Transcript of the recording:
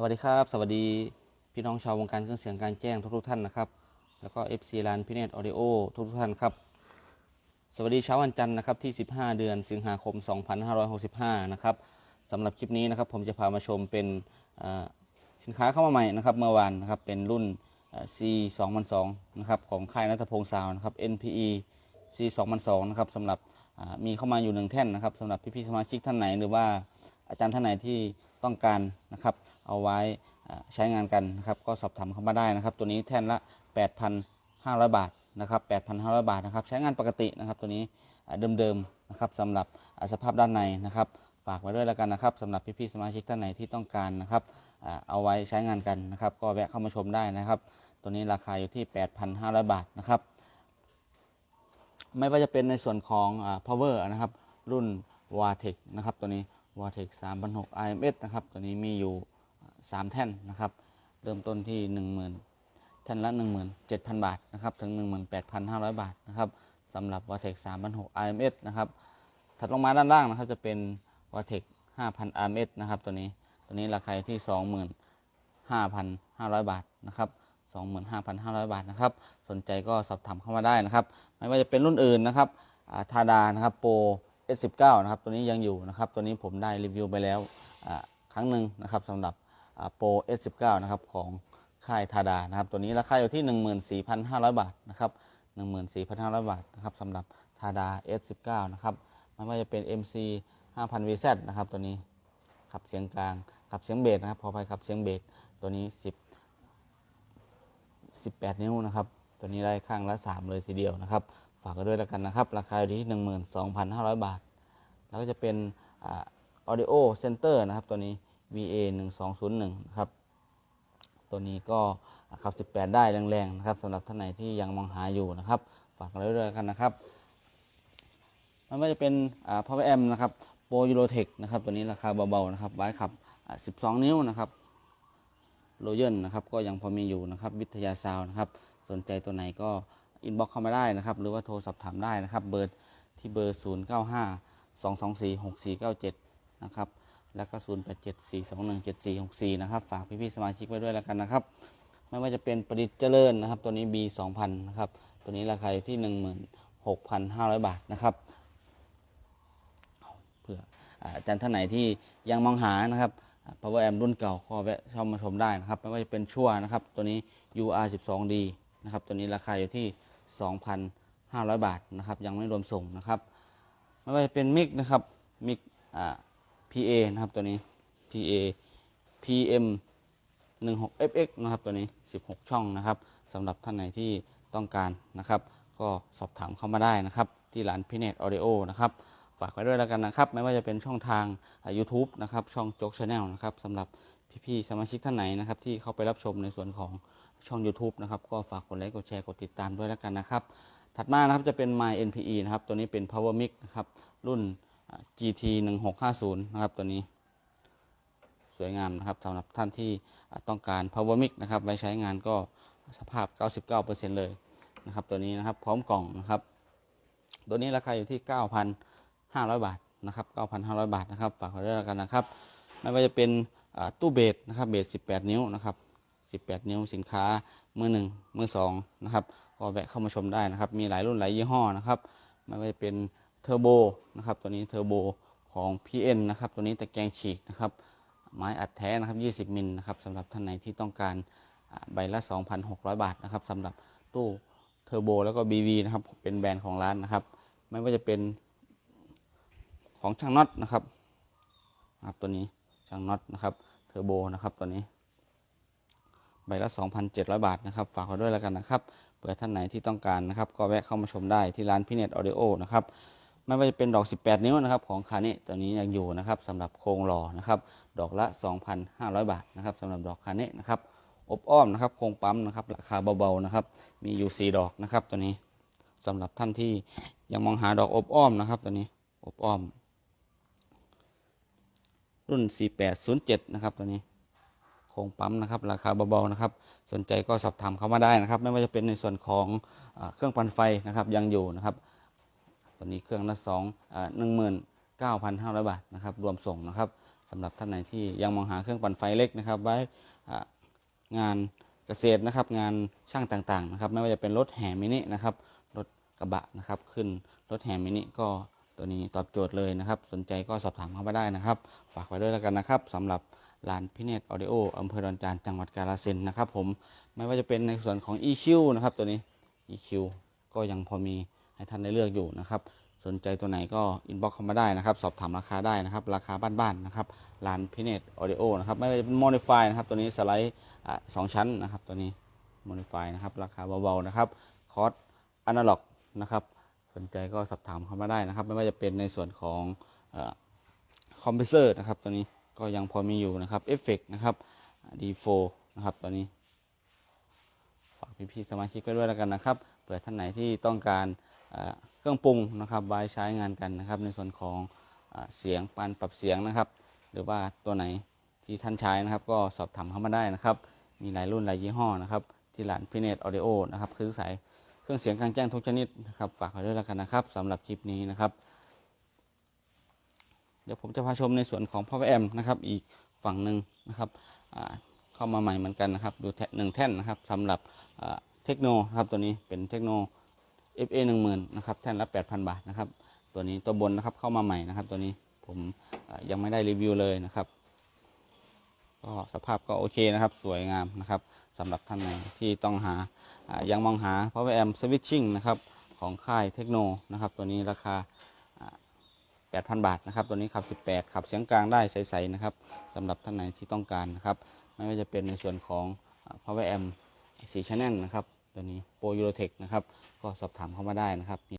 สวัสดีครับ สวัสดีพี่น้องชาววงการเครื่องเสียงการแจ้งทุกๆท่านนะครับ แล้วก็ FC ร้านพิเนตออดิโอทุกๆท่านครับ สวัสดีเช้าวันจันทร์นะครับที่ 15 เดือนสิงหาคม 2565 นะครับสำหรับคลิปนี้นะครับผมจะพามาชมเป็นสินค้าเข้ามาใหม่นะครับเมื่อวานนะครับเป็นรุ่นเอ่อ C 2002นะครับของค่ายนัทพงศ์ซาวนะครับ NPE C 2002นะครับสำหรับมีเข้ามาอยู่หนึ่งแท่นนะครับสำหรับพี่ๆสมาชิกท่านไหนหรือว่าอาจารย์ท่านไหนที่ต้องการนะครับ เอาไว้ใช้งานกันนะครับ ก็สอบถามเข้ามาได้นะครับ ตัวนี้แท่นละ 8,500 บาทนะครับ 8,500 บาทนะครับ ใช้งานปกตินะครับ ตัวนี้เดิมๆนะครับสำหรับสภาพด้านในนะครับฝากไว้ด้วยแล้วกันนะครับสำหรับพี่ๆสมาชิกท่านไหนที่ต้องการนะครับเอาไว้ใช้งานกันนะครับ ก็แวะเข้ามาชมได้นะครับ ตัวนี้ราคาอยู่ที่ 8,500 บาทนะครับไม่ว่าจะเป็นในส่วนของ power นะครับ รุ่น v a t e c นะครับ ตัวนี้ v a t e c 3,600 IMS นะครับ ตัวนี้มีอยู่ 3 แท่นนะครับ เริ่มต้นที่ 10,000 แท่นละ 17,000 บาทนะครับ ถึง 18,500 บาทนะครับสำหรับ v a t e c 3,600 IMS นะครับ ถัดลงมาด้านล่างนะครับจะเป็น v a t e c 5,000 RMS นะครับตัวนี้ ตัวนี้ราคาอยู่ที่ 25,500 บาทนะครับ25,500 บาทนะครับ สนใจก็สอบถามเข้ามาได้นะครับ ไม่ว่าจะเป็นรุ่นอื่นนะครับทาดานะครับโปร S19 นะครับ ตัวนี้ยังอยู่นะครับ ตัวนี้ผมได้รีวิวไปแล้วครั้งหนึ่งนะครับสำหรับ โปร S19 นะครับของค่ายทาดานะครับ ตัวนี้ราคาอยู่ที่ 14,500 บาทนะครับ 14,500 บาทนะครับสำหรับทาดา S19 นะครับไม่ว่าจะเป็น MC 5,000 VZ นะครับตัวนี้ขับเสียงกลางขับเสียงเบสนะครับพอไปขับเสียงเบสตัวนี้ 10 18 นิ้วนะครับ ตัวนี้ได้ข้างละ 3 เลยทีเดียวนะครับ ฝากกันด้วยแล้วกันนะครับ ราคาอยู่ที่ 12,500 บาท แล้วก็จะเป็นอ่า audio center นะครับตัวนี้ VA 1201นะครับ ตัวนี้ก็ขับ 18 ได้แรงๆนะครับสำหรับท่านไหนที่ยังมองหาอยู่นะครับฝากกันด้วยแล้วกันนะครับ มันก็จะเป็นอ่า power amp นะครับ Pro Eurotech นะครับตัวนี้ราคาเบาๆนะครับไว้ขับ 12 นิ้วนะครับโรเยนนะครับก็ยังพอมีอยู่นะครับวิทยาซาวน์นะครับ สนใจตัวไหนก็อินบ็อกเข้ามาได้นะครับ หรือว่าโทรสอบถามได้นะครับ เบอร์ที่เบอร์ 0 9 5 2 2 4 6 4 9 7 นะครับ แล้วก็ 0 8 7 4 2 1 7 4 6 4 นะครับ ฝากพี่ๆสมาชิกไว้ด้วยแล้วกันนะครับ ไม่ว่าจะเป็นประดิษฐ์เจริญนะครับ ตัวนี้ B 2000นะครับ ตัวนี้ราคาอยู่ที่ 16,500 บาทนะครับเผื่ออาจารย์ท่านไหนที่ยังมองหานะครับ power amp รุ่นเก่าก็แวะเข้ามาชมได้นะครับ ไม่ว่าจะเป็นชั่วนะครับ ตัวนี้ UR 12D นะครับ ตัวนี้ราคาอยู่ที่ 2,500 บาทนะครับ ยังไม่รวมส่งนะครับ ไม่ว่าจะเป็นมิกนะครับ มิกอ่า PA นะครับตัวนี้ PA PM 16 FX นะครับตัวนี้ 16 ช่องนะครับสำหรับท่านไหนที่ต้องการนะครับ ก็สอบถามเข้ามาได้นะครับ ที่ร้านพิเนตออดิโอนะครับ ฝากไว้ด้วยแล้วกันนะครับ ไม่ว่าจะเป็นช่องทาง YouTube นะครับ ช่องโจ๊กชาแนลนะครับสำหรับพี่ๆสมาชิกท่านไหนนะครับ ที่เข้าไปรับชมในส่วนของช่อง YouTube นะครับ ก็ฝากกดไลค์กดแชร์กดติดตามด้วยแล้วกันนะครับ ถัดมานะครับจะเป็น My NPE นะครับ ตัวนี้เป็น Power Mic นะครับรุ่น GT 1650นะครับตัวนี้ สวยงามนะครับสำหรับท่านที่ต้องการ power mic นะครับไว้ใช้งานก็สภาพ 99%เลยนะครับตัวนี้นะครับพร้อมกล่องนะครับ ตัวนี้ราคาอยู่ที่ 9,500 บาทนะครับ 9,500 บาทนะครับฝากไว้ด้วยแล้วกันนะครับ ไม่ว่าจะเป็นตู้เบสนะครับเบส 18 นิ้วนะครับ18 นิ้วสินค้ามือหนึ่งมือสองนะครับก็แวะเข้ามาชมได้นะครับ มีหลายรุ่นหลายยี่ห้อนะครับไม่ว่าจะเป็น ทอร์โบนะครับตัวนี้เทอร์โบของ PN นะครับตัวนี้ตะแกรงฉีกนะครับไม้อัดแท้นะครับ20มิลนะครับสำหรับท่านไหนที่ต้องการอ่าใบละ 2,600 บาทนะครับสำหรับตู้เทอร์โบแล้วก็ BV นะครับเป็นแบรนด์ของร้านนะครับ ไม่ว่าจะเป็นของช่างน็อตนะครับครับตัวนี้ช่างน็อตนะครับเทอร์โบนะครับตัวนี้ ใบละ 2,700 บาทนะครับฝากไว้ด้วยแล้วกันนะครับเผื่อท่านไหนที่ต้องการนะครับ ก็แวะเข้ามาชมได้ที่ร้านพิเนตออดิโอนะครับ ไม่ว่าจะเป็นดอก 18 นิ้วนะครับของคานิตัวนี้ยังอยู่นะครับสำหรับโครงหล่อนะครับดอกละ 2,500 บาทนะครับสำหรับดอกคานินะครับอบอ้อมนะครับโครงปั๊มนะครับราคาเบาๆนะครับมีอยู่ 4 ดอกนะครับตัวนี้สำหรับท่านที่ยังมองหาดอกอบอ้อมนะครับตัวนี้อบอ้อม รุ่น 4807 นะครับตัวนี้โครงปั๊มนะครับราคาเบาๆนะครับสนใจก็สอบถามเข้ามาได้นะครับ ไม่ว่าจะเป็นในส่วนของอเครื่องปั่นไฟนะครับยังอยู่นะครับ ตัวนี้เครื่องละสองหนึ่งหมื่นเก้าพันห้าร้อยบาทนะครับรวมส่งนะครับสำหรับท่านไหนที่ยังมองหาเครื่องปั่นไฟเล็กนะครับไว้งานเกษตรนะครับงานช่างต่างๆนะครับไม่ว่าจะเป็นรถแห่มินินะครับรถกระบะนะครับขึ้นรถแห่มินิก็ตัวนี้ตอบโจทย์เลยนะครับ สนใจก็สอบถามเข้ามาได้นะครับ ฝากไว้ด้วยแล้วกันนะครับสำหรับร้านพิเนตออดิโออำเภอดอนจานจังหวัดกาฬสินธุ์นะครับผมไม่ว่าจะเป็นในส่วนของ EQ นะครับตัวนี้ EQ ก็ยังพอมี ให้ท่านได้เลือกอยู่นะครับ สนใจตัวไหนก็อินบ็อกเข้ามาได้นะครับ สอบถามราคาได้นะครับ ราคาบ้านๆนะครับร้านพิเนตออเดโอนะครับ ไม่ว่าจะเป็นโมดิฟายนะครับ ตัวนี้สไลด์สองชั้นนะครับ ตัวนี้โมดิฟายนะครับ ราคาเบาๆนะครับ คอร์สอนาล็อกนะครับ สนใจก็สอบถามเข้ามาได้นะครับ ไม่ว่าจะเป็นในส่วนของคอมเพรสเซอร์นะครับ ตัวนี้ก็ยังพอมีอยู่นะครับเอฟเฟกนะครับดีโฟนะครับตัวนี้ฝากพี่ๆสมาชิกไว้ด้วยแล้วกันนะครับเผื่อท่านไหนที่ต้องการ เครื่องปรุงนะครับไว้ใช้งานกันนะครับ ในส่วนของเสียงปานปรับเสียงนะครับ หรือว่าตัวไหนที่ท่านใช้นะครับ ก็สอบถามเข้ามาได้นะครับ มีหลายรุ่นหลายยี่ห้อนะครับ ที่ร้านพิเนตออเดโอนะครับคือสายเครื่องเสียงกลางแจ้งทุกชนิดนะครับฝากไว้ด้วยแล้วกันนะครับสำหรับคลิปนี้นะครับ เดี๋ยวผมจะพาชมในส่วนของ Power Amp นะครับอีกฝั่งหนึ่งนะครับเข้ามาใหม่เหมือนกันนะครับ ดูแท่นหนึ่งแท่นนะครับสำหรับเทคโนครับตัวนี้เป็นเทคโน FA 1 0,000นะครับแท่นละ 8,000 บาทนะครับตัวนี้ตัวบนนะครับเข้ามาใหม่นะครับ ตัวนี้ผมยังไม่ได้รีวิวเลยนะครับ ก็สภาพก็โอเคนะครับ สวยงามนะครับสำหรับท่านไหนที่ต้องหายังมองหา Power Amp Switching นะครับของค่ายเทคโนนะครับ ตัวนี้ราคา 8,000 บาทนะครับ ตัวนี้ขับ 18 ขับเสียงกลางได้ใสๆนะครับสำหรับท่านไหนที่ต้องการนะครับ ไม่ว่าจะเป็นในส่วนของ Power Amp 4 Channel นะครับ ตัวนี้โปรยูโรเทคนะครับ ก็สอบถามเข้ามาได้นะครับ